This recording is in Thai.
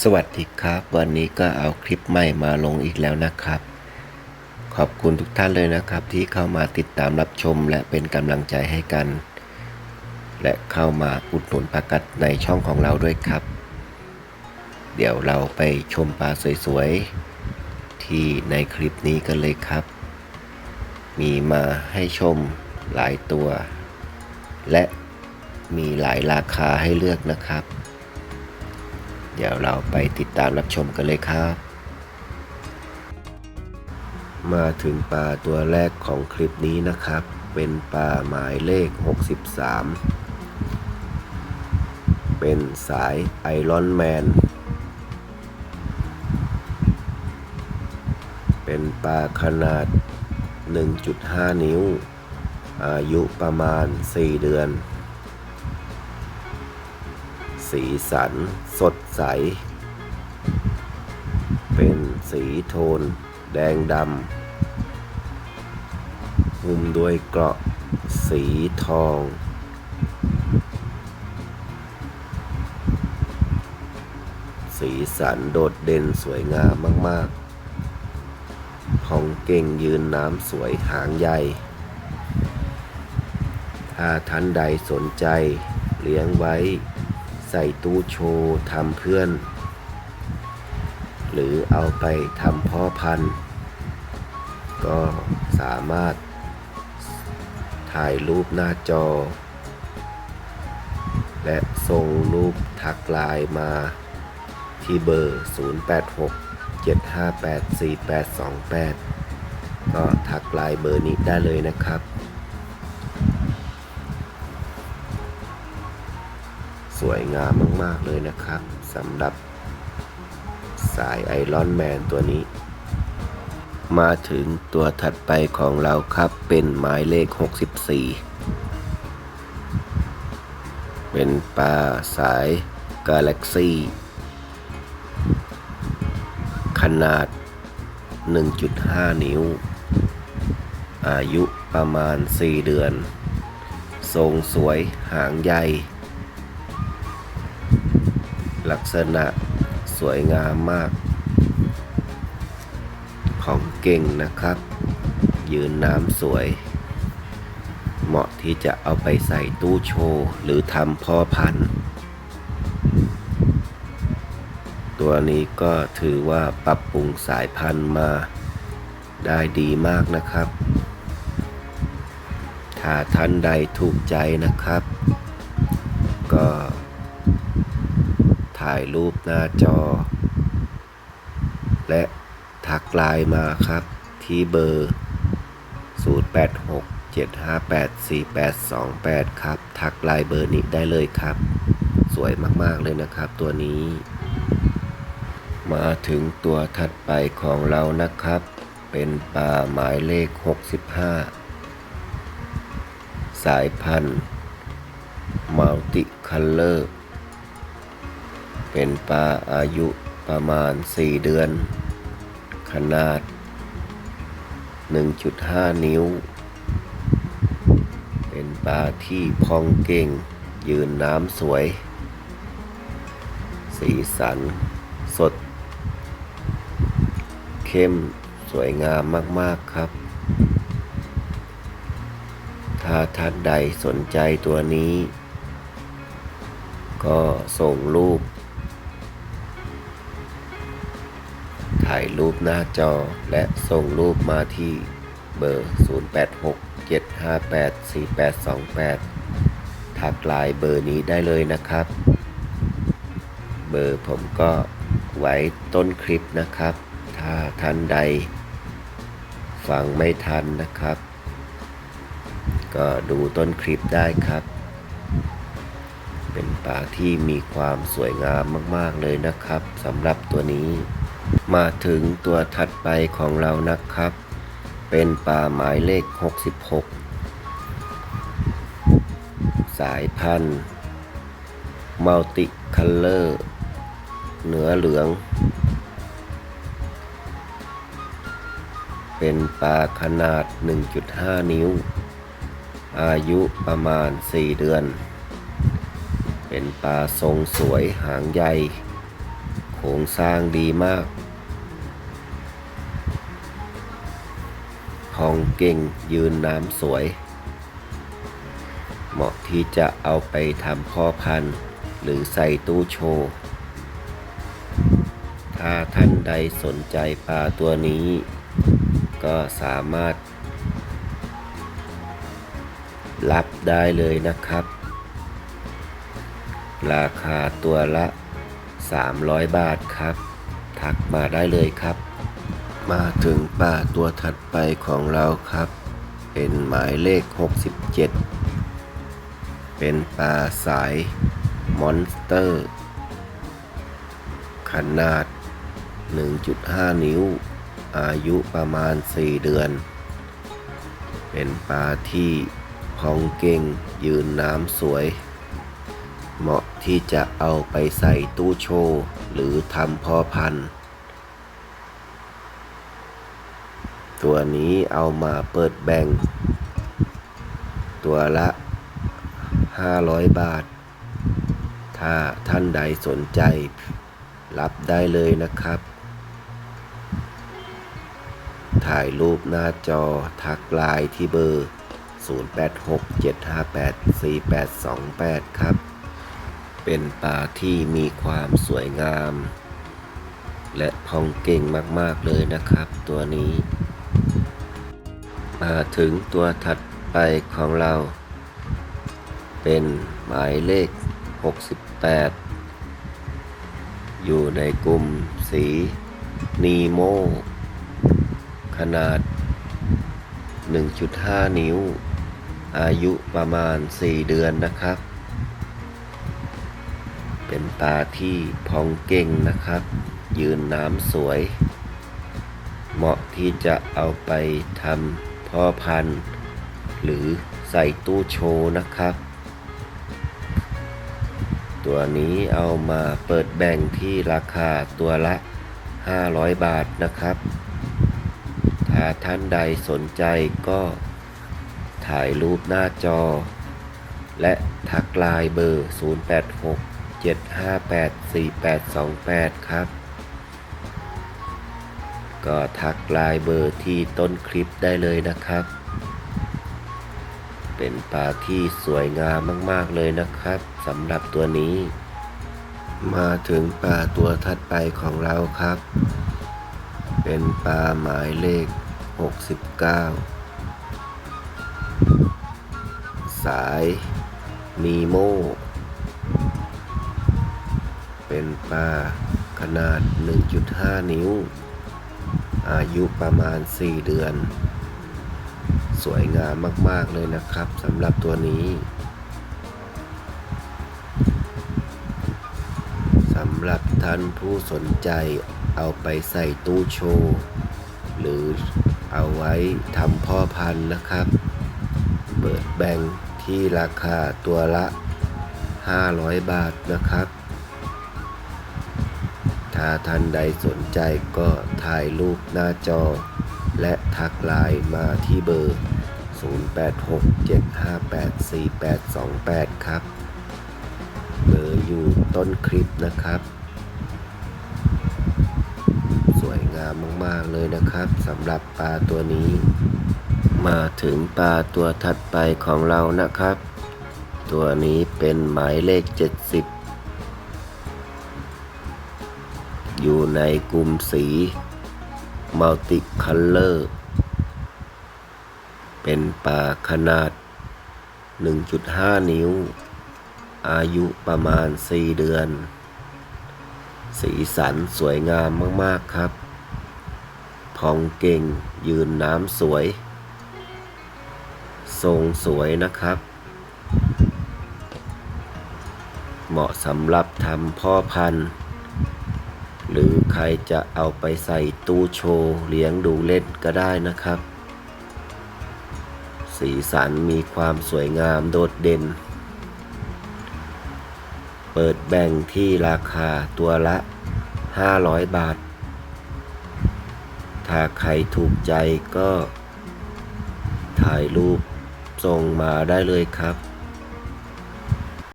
สวัสดีครับ วันนี้ก็เอาคลิปใหม่มาลงอีกแล้วนะครับ ขอบคุณทุกท่านเลยนะครับ ที่เข้ามาติดตามรับชมและเป็นกำลังใจให้กัน และเข้ามาอุดหนุนประกัดในช่องของเราด้วยครับ เดี๋ยวเราไปชมปลาสวยๆ ที่ในคลิปนี้กันเลยครับ มีมาให้ชมหลายตัว และมีหลายราคาให้เลือกนะครับ เดี๋ยวเราไปติดตามรับชมกันเลยครับ มาถึงปลาตัวแรกของคลิปนี้นะครับ เป็นปลาหมายเลข 63 เป็นสายไอรอนแมน เป็นปลาขนาด 1.5 นิ้ว อายุประมาณ 4 เดือน สีสัน สดใส เป็นสีโทน แดงดำหุ้มด้วยเกราะสีทอง สีสันโดดเด่นสวยงามมาก ๆ ของเก่งยืนน้ำสวยหางใหญ่ถ้าท่านใดสนใจเลี้ยงไว้ ใส่ตู้โชว์ทำเพื่อน หรือเอาไปทำพ่อพันธุ์ ก็สามารถถ่ายรูปหน้าจอ และส่งรูปทักไลน์มาที่เบอร์ 086 758 4828 ก็ทักไลน์เบอร์นี้ได้เลยนะครับ วยงามมาก ๆ เลยนะครับสำหรับสายไอรอนแมนตัวนี้ มาถึงตัวถัดไปของเราครับเป็นหมายเลข 64 เป็นปลาสายกาแล็กซี่ขนาด 1.5 นิ้ว อายุประมาณ 4 เดือน ทรงสวยหางใหญ่ ลักษณะสวยงามมาก ของเก่งนะครับ ยืนน้ำสวย เหมาะที่จะเอาไปใส่ตู้โชว์ หรือทำพ่อพันธุ์ ตัวนี้ก็ถือว่าปรับปรุงสายพันธุ์มาได้ดีมากนะครับ ถ้าท่านใดถูกใจนะครับ ก็ ถ่ายรูปหน้าจอ และทักไลน์มาครับ ที่เบอร์ 086 758 4828 ครับ ทักไลน์เบอร์นี้ได้เลยครับ สวยมากๆเลยนะครับตัวนี้ มาถึงตัวถัดไปของเรานะครับ เป็นปลาหมายเลข 65 สายพันธุ์มัลติคัลเลอร์ เป็นปลาอายุประมาณ 4 เดือน ขนาด 1.5 นิ้ว เป็นปลาที่พองเก่ง ยืนน้ำสวย สีสัน สด เข้มสวยงามมาก ๆ ครับ ถ้าท่านใดสนใจตัวนี้ ก็ส่งรูป ถ่ายรูปหน้าจอ และส่งรูปมาที่เบอร์ 086 758 4828 ทักไลน์เบอร์นี้ได้เลยนะครับ เบอร์ผมก็ไว้ต้นคลิปนะครับ ถ้าท่านใด ฟังไม่ทันนะครับ ก็ดูต้นคลิปได้ครับ เป็นปลาที่มีความสวยงามมาก ๆ เลยนะครับสำหรับตัวนี้ มาถึงตัวถัดไปของเรานะครับ เป็นปลาหมายเลข 66 สายพันธุ์มัลติคัลเลอร์เนื้อเหลือง เป็นปลาขนาด 1.5 นิ้ว อายุประมาณ 4 เดือน เป็นปลาทรงสวยหางใหญ่ คโครงสร้างดีมากพองเก่งยืนน้ำสวย เหมาะที่จะเอาไปทำพ่อพันธุ์หรือใส่ตู้โชว์ ถ้าท่านใดสนใจปลาตัวนี้ ก็สามารถ รับได้เลยนะครับ ราคาตัวละ 300 บาทครับ ทักมาได้เลยครับ มาถึงปลาตัวถัดไปของเราครับ เป็นหมายเลข 67 เป็นปลาสายมอนสเตอร์ ขนาด 1.5 นิ้ว อายุประมาณ 4 เดือน เป็นปลาที่พองเก่งยืนน้ำสวย เหมาะที่จะเอาไปใส่ตู้โชว์ หรือทำพ่อพันธุ์ตัวนี้เอามาเปิดแบ่ง ตัวละ 500 บาท ถ้าท่านใดสนใจ รับได้เลยนะครับ ถ่ายรูปหน้าจอทักไลน์ที่เบอร์ 0867584828 ครับ เป็นปลาที่มีความสวยงาม และพองเก่งมากๆเลยนะครับ ตัวนี้ มาถึงตัวถัดไปของเรา เป็นหมายเลข 68 อยู่ในกลุ่มสีนีโม ขนาด 1.5 นิ้ว อายุประมาณ 4 เดือนนะครับ เป็นปลาที่พองเก่งนะครับ ยืนน้ำสวย เหมาะที่จะเอาไปทำพ่อพันธุ์ หรือใส่ตู้โชว์นะครับ ตัวนี้เอามาเปิดแบ่งที่ราคาตัวละ 500 บาทนะครับ ถ้าท่านใดสนใจก็ถ่ายรูปหน้าจอ และทักไลน์เบอร์ 086 7 5 8 4 8 2 8 ครับ ก็ทักไลน์เบอร์ที่ต้นคลิปได้เลยนะครับ เป็นปลาที่สวยงามมากๆเลยนะครับสำหรับตัวนี้ มาถึงปลาตัวถัดไปของเราครับ เป็นปลาหมายเลข 69สายนีโม เป็นปลาขนาด 1.5 นิ้ว อายุประมาณ 4 เดือน สวยงามมาก ๆ เลยนะครับสำหรับตัวนี้สำหรับท่านผู้สนใจเอาไปใส่ตู้โชว์ หรือเอาไว้ทำพ่อพันธุ์นะครับ เปิดแบ่งที่ราคาตัวละ 500 บาทนะครับ ถ้าท่านใดสนใจก็ถ่ายรูปหน้าจอ และทักไลน์มาที่เบอร์ 0867584828 ครับ เบอร์อยู่ต้นคลิปนะครับ สวยงามมาก ๆ เลยนะครับสำหรับปลาตัวนี้ มาถึงปลาตัวถัดไปของเรานะครับ ตัวนี้เป็นหมายเลข 70 อยู่ในกลุ่มสีมัลติคัลเลอร์เป็นปลาขนาด 1.5 นิ้ว อายุประมาณ 4 เดือน สีสันสวยงามมาก ๆ ครับ พองเก่งยืนน้ำสวย ทรงสวยนะครับ เหมาะสำหรับทำพ่อพันธุ์ หรือใครจะเอาไปใส่ตู้โชว์เลี้ยงดูเล่นก็ได้นะครับ สีสันมีความสวยงามโดดเด่น เปิดแบ่งที่ราคาตัวละ 500 บาท ถ้าใครถูกใจก็ ถ่ายรูปส่งมาได้เลยครับ